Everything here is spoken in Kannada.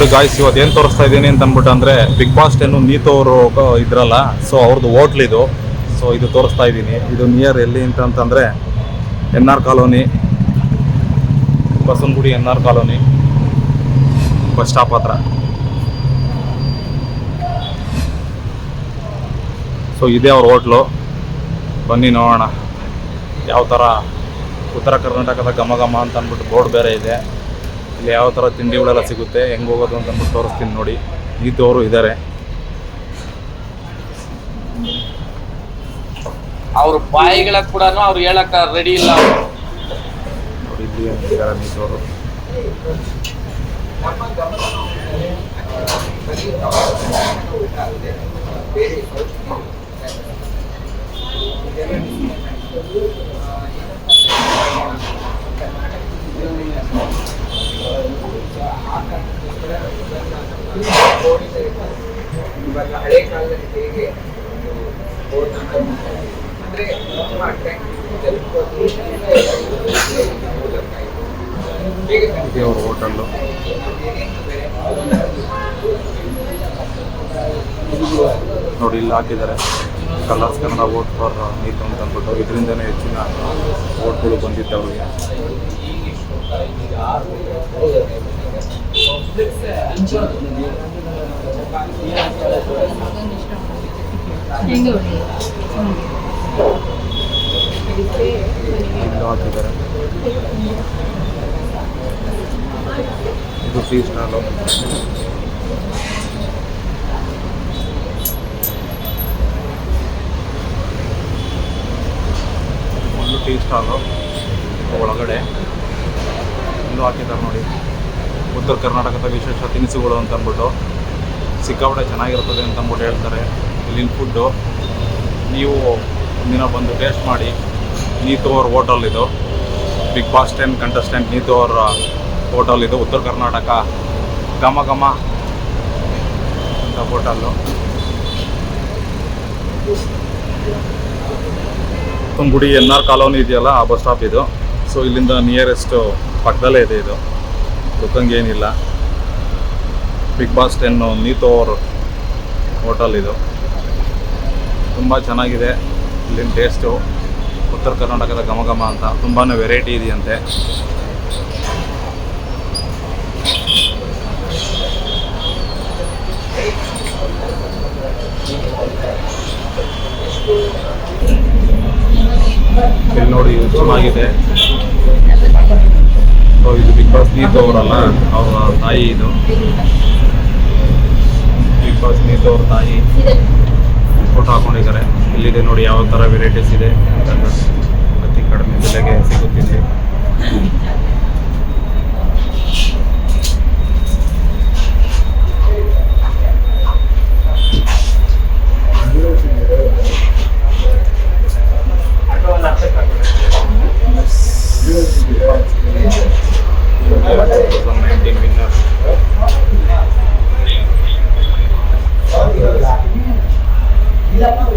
ನೋಡಿ ಗಾಯ್ಸ್ ಇವತ್ತು ಏನು ತೋರಿಸ್ತಾ ಇದ್ದೀನಿ ಅಂತ ಅಂದ್ಬಿಟ್ಟು ಅಂದರೆ ಬಿಗ್ ಬಾಸ್ ಟೆನ್ನು ನೀತು ಅವರು ಇದ್ರಲ್ಲ ಸೊ ಅವ್ರದ್ದು ಹೋಟ್ಲ್ ಇದು. ಸೊ ಇದು ತೋರಿಸ್ತಾ ಇದ್ದೀನಿ. ಇದು ನಿಯರ್ ಎಲ್ಲಿ ಅಂತ ಅಂತಂದರೆ N R colony Basavanagudi N R colony bus stop ಹತ್ರ. ಸೊ ಇದೇ ಅವ್ರ ಹೋಟ್ಲು ಬನ್ನಿ ನೋಡೋಣ. ಯಾವ ಥರ ಉತ್ತರ ಕರ್ನಾಟಕದ ಘಮ ಅಂತ ಅಂದ್ಬಿಟ್ಟು ಬೋರ್ಡ್ ಬೇರೆ ಇದೆ. ಇಲ್ಲಿ ಯಾವ ಥರ ತಿಂಡಿಗಳೆಲ್ಲ ಸಿಗುತ್ತೆ ಹೆಂಗೆ ಹೋಗೋದು ಅಂತ ಅಂದ್ಬಿಟ್ಟು ತೋರಿಸ್ತೀನಿ ನೋಡಿ. ನೀತವರು ಇದ್ದಾರೆ ಅವ್ರ ಬಾಯಿಗಳ ಕೂಡ ಅವ್ರು ಹೇಳಕ್ಕ ರೆಡಿ ಇಲ್ಲ ಅವ್ರು. ನೋಡಿ ಇಲ್ಲಿ ಇದ್ದಾರೆ ನೀತವರು ಇವಾಗ ಹಳೆ ಕಾಲದಲ್ಲಿ ಹೇಗೆ ಅಂದ್ರೆ ತುಂಬಾ ಇದೇ ಅವ್ರ ಹೋಟಲ್ಲು ನೋಡಿ ಇಲ್ಲಿ ಹಾಕಿದ್ದಾರೆ. Colors Kannada vote for Neetu ಅಂತ ಅಂದ್ಬಿಟ್ಟು. ಇದರಿಂದನೇ ಹೆಚ್ಚಿನ ವೋಟ್ಗಳು ಬಂದಿದ್ದೆ ಅವ್ರಿಗೆ. ಹಾಕಿದ್ದಾರೆ ಇದು ಸ್ಟಾಲು ಒಂದು ಟೀ ಸ್ಟಾಲು ಒಳಗಡೆ. ಇಲ್ಲೂ ಹಾಕಿದ್ದಾರೆ ನೋಡಿ. ಉತ್ತರ ಕರ್ನಾಟಕದ ವಿಶೇಷ ತಿನಿಸುಗಳು ಅಂತ ಅಂದ್ಬಿಟ್ಟು. ಸಿಕ್ಕಾಪಟ್ಟೆ ಚೆನ್ನಾಗಿರ್ತದೆ ಅಂತ ಅಂದ್ಬಿಟ್ಟು ಹೇಳ್ತಾರೆ. ಇಲ್ಲಿನ ಫುಡ್ಡು ನೀವು ಒಂದಿನ ಬಂದು ಟೇಸ್ಟ್ ಮಾಡಿ. ನೀತು ಅವ್ರ ಹೋಟಲ್ ಇದು. Bigg Boss ten contestant Neetu ಅವರ ಹೋಟಲ್ ಇದು. ಉತ್ತರ ಕರ್ನಾಟಕ. ಘಮ ಘಮ ಅಂತ ಹೋಟಲ್ಲು ಗುಡಿ ಎನ್ ಆರ್ ಕಾಲೋನಿ ಇದೆಯಲ್ಲ, ಆ ಬಸ್ ಸ್ಟಾಪ್ ಇದು. ಸೊ ಇಲ್ಲಿಂದ ನಿಯರೆಸ್ಟ್ ಪಕ್ಕದಲ್ಲೇ ಇದೆ ಇದು. ಏನಿಲ್ಲ. ಬಿಗ್ ಬಾಸ್ ಟೆನ್ನು ನೀತು ಅವರು ಹೋಟಲ್ ಇದು. ತುಂಬ ಚೆನ್ನಾಗಿದೆ. ಇಲ್ಲಿನ ಟೇಸ್ಟು ಉತ್ತರ ಕರ್ನಾಟಕದ ಘಮ ಅಂತ. ತುಂಬಾ ವೆರೈಟಿ ಇದೆಯಂತೆ. ಇಲ್ಲಿ ನೋಡಿ ಇದು ಚೆನ್ನಾಗಿದೆ. ಸೊ ಇದು ಬಿಗ್ ಬಾಸ್ ನೀತು ಅವರಲ್ಲ, ಅವರ ತಾಯಿ ಇದು. ನೀತು ಅವ್ರ ತಾಯಿ ಫೋಟೋ ಹಾಕೊಂಡಿದ್ದಾರೆ ಇಲ್ಲಿದೆ ನೋಡಿ ಯಾವ ಥರ ವೆರೈಟೀಸ್ ಇದೆ ಅತಿ ಕಡಿಮೆ ಬೆಲೆಗೆ ಸಿಗುತ್ತಿದೆ ನೈನ್ಟೀನ್ ವಿನ್ನರ್ vida